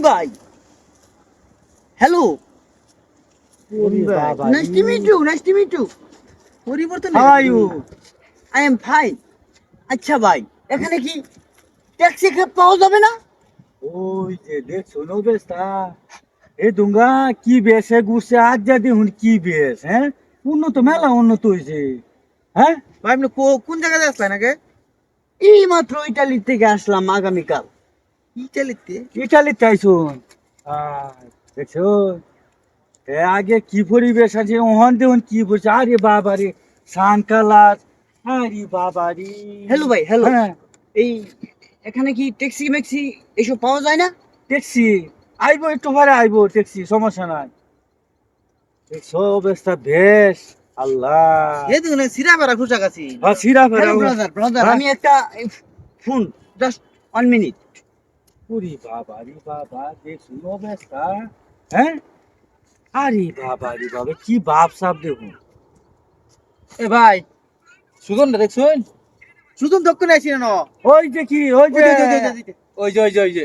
ভাই। Hello nice to meet you nice to meet you পরিবর্তন I am fine আচ্ছা ভাই এখানে কি ট্যাক্সি ক্যাব পাওয়া যাবে না? ওই যে দেখ শোনো বেশ তা এ দুঙ্গা কি বেশ হে গুছে আজ যদি হুন কি বেশ হ্যাঁ? উন্নত মেলা উন্নত হয়েছে হ্যাঁ? ভাই আপনি কোন জায়গায় আসলেন আগে? এই মাত্র ইটালি থেকে আসলাম আগামীকাল। ইটালিতে? ইটালি তাইছুন দেখছ? এ আগে কি পরিবেশ আছে? ওহন দেখুন কি বলছে আরে বাবা রে সান কালার। আরে বাবা রে হ্যালো ভাই হ্যালো হ্যাঁ। এই এখানে কি ট্যাক্সি ম্যাক্সি এসব পাওয়া যায় না? ট্যাক্সি। আইবো একটু পরে আইবো ট্যাক্সি সমস্যা নাই। দেখছ অবস্থা বেশ। আল্লাহ। এ দেখুন সিরা বেড়া খুশা গাছি হ্যাঁ সিরা ব্রাদার ব্রাদার হ্যাঁ? আমি একটা ফোন জাস্ট ওয়ান মিনিট ওরে বাবা রে বাবা দেখুন অবস্থা হ্যাঁ? আরে বাবা রে বাবা কি বাপ সাপ দেখুন এ ভাই সুজন দেখছুন? সুজন দক্ষিণ না? ওই যে কি ওই যে ওই যে, ওই যে, ওই যে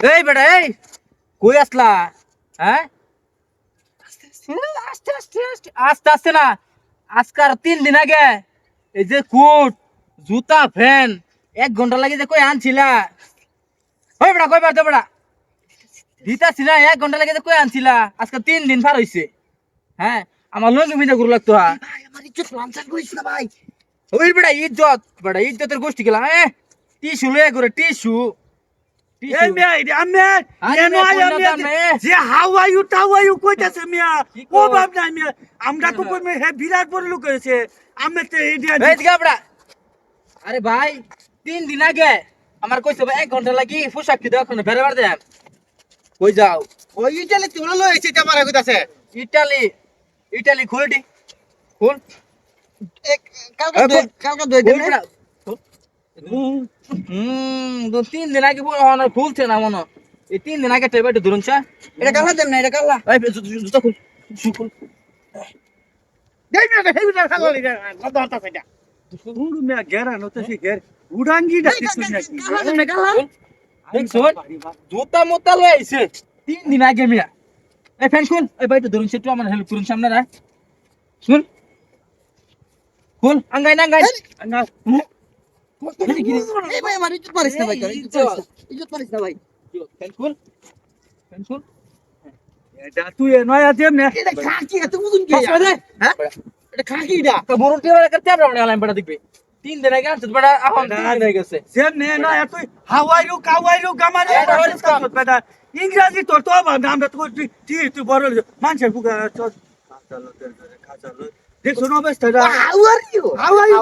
এই বেটা এই কই আসলা? হ্যাঁ? আস্তে আস্তে আস্তে আস্তে আস্তে না। আজকার তিন দিন আগে এই যে কোট জুতা ফ্যান এক ঘণ্টা লাগে যে কই আনছিলা? ওই বেটা কই বেটা দিতাছি না এক ঘণ্টা লাগে যে কই আনছিলা? আজকে তিন দিন পার হইছে। হ্যাঁ আমার লঙ্গি মিজা গুরু লাগতো হ্যাঁ। ভাই আমার ইজ্জত লাঞ্ছান করিস না ভাই। ওই বেটা ইজ্জত বেটা ইজ্জতের গোষ্ঠী গেলাম এ টিস্যু লয়ে করে টিস্যু। এই এই আমি এনো আই মিয়া, আমি। যে how are you tau are you কইতাছে মিয়া ও? বাপ না মিয়া আমরা তো কই হে বিরাট বড় লোক হয়েছে আমি তো এই দিয়া এই বেটা আরে ভাই তিন দিন আগে আমার কইছে এক ঘণ্টা লাগি পোশাক কি দেখো না বেড়ে বেড়ে কই যাও? ওই ইটালি তোরা লই আইছে তে মারা কইতাছে। ইটালি ইটালি খুলটি খুল। কালকে এ, দুই- কালকে দুই দিন দু তিন দিন আগে খুলছে না মনে। এই তিন দিন আগে টেবিলটা ধরুন চা। এটা কালা দেন না এটা কালা জু- জুতা খুল খুল। দেই না দেই না খালো লিগা কত হতা সেটা পুরো মিয়া গেরা নতে গের উড়াঙ্গি শুন কালা দেন না। কালা জুতা মোতা তিন দিন আগে মিয়া। এই ফ্যান খুল এই বাইটা ধরুন একটু আমার হেল্প করুন সামনে রা শুন। খুল আঙ্গাই না আঙ্গাই এই ভাই আমার ইজ্জত মারিস না ভাই তোর, ইজ্জত মারিস না। ইজ্জত মারিস না ভাই ফ্যান খুল ফ্যান খুল এটা তুই নয় আছে এমনে এটা খাকি এত বুঝুন কে বাস দে হ্যাঁ এটা খাকি এটা তো বড় টিয়া করতে আমরা মানে আলাম বড় দেখবে তিন দিন আগে আসছে বড় এখন তিন দিন হয়ে গেছে সেমনে নয় তুই how are you cow are you গামারে এটা what is come? বেটা ইংরেজি তোর তো বাপ আমরা তো তুই তুই বড় মানুষের বুকা চল খাচালো খাচালো দেখছ না অবস্থা how are you how are you